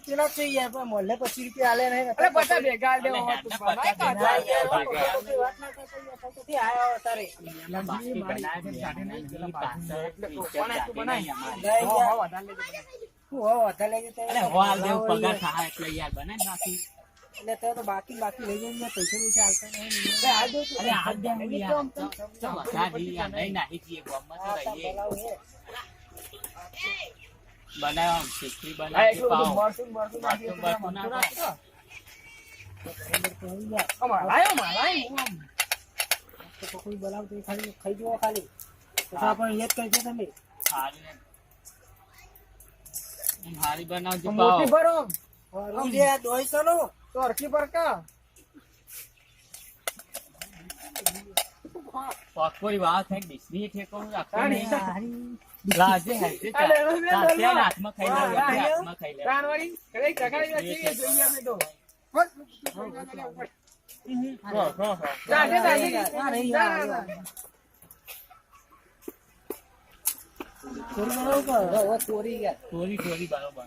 પેલા જ છે યાર પચીસ રૂપિયા આલે નહીં બધા ભેગા વધારે હોલ પગાર થાય એટલે યાર બને બાકી એટલે તો તો બાકી બાકી લઈ જઈને પૈસા પૈસા આલતા નહીં અરે આ જો અરે આ દે હું યાર ચાલ વધારે યાર નહીં નાખી જઈએ ગામમાં તો રહીએ બનાવ આમ ખીચડી બનાવ બનાવી પાવ મરચું ને મરચું નાખી એટલે મરચું નાખો. નાખો. આમ હલાય, આમ હું આમ કોઈ બોલાવતો એ ખાલી ખાઈ જુઓ ખાલી પછી આપણે યાદ કરજો તમે હારી બનાવજો પાવ મોટી ભરો. આમ જે દોઈ ચલો લાજે હાથમાં ખાઈ. હાથમાં ખાઈ કઈ જોઈએ અમે તો. હવે ચોરી ચોરી ચોરી બરોબર.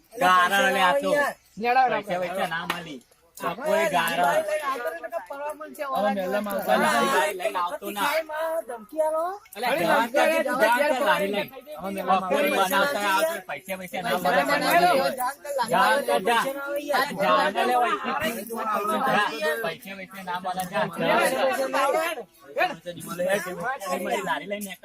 ગારા લે આ તો યાર. નેડાવ પૈસા પૈસા ના મળી. આપણે ગારા પૈસા પૈસા પૈસા ના મળે. લારી લઈને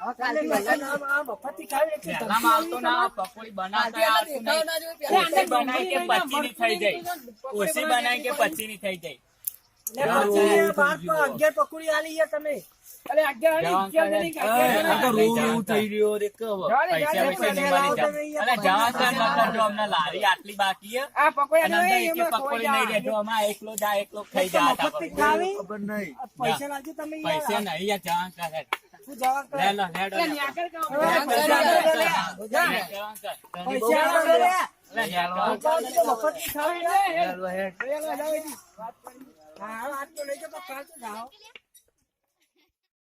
નીકળો. મેલામાં એને કરે ને. મેલામાં વાટા આવતો નથી. ના. હા, કાલે મેલામાં આમ મફતથી ખાવી એટલે મેલામાં આવતો ના, પકોડી બનાવતા આવતું નહીં. ઓછી બનાવી કે પચીની થઈ જાય ઓછી બનાવી કે પચીની થઈ જાય લે, પચી બાર તો અગિયાર પકોડી આલી યાર તમે અરે અગિયાર વાળી જવાન અગિયાર કરે. જણી આ તો અગિયાર રોવું થઈ રહ્યો રે કવ. જાણે, પૈસા જાણે, પૈસા નહીં જાણે, મળી જાણે, જાય અરે જવા સર ન કરજો અમને લારી આટલી બાકી હે. આ પકોડા અને અંદર નહીં, એકે એમાં પકોડી ખોઈ નહીં જાય. રહેજો અમારે એકલો જા એકલો ખાઈ એક તો જા હતા મફતથી પકોડી. ખાવી આ પૈસા લાગજો તમે યાર. પૈસા નહીં યાર જવાન કરે શું જવાબ કરો? લે લો લે. ન્યા કર પૈસા લે. લે, કર. લે. લે, હેડો. પૈસા ખાવી ને. હેડ. હેડ, જાઓ હા, વાત તો લઈ કાલ તો જાઓ.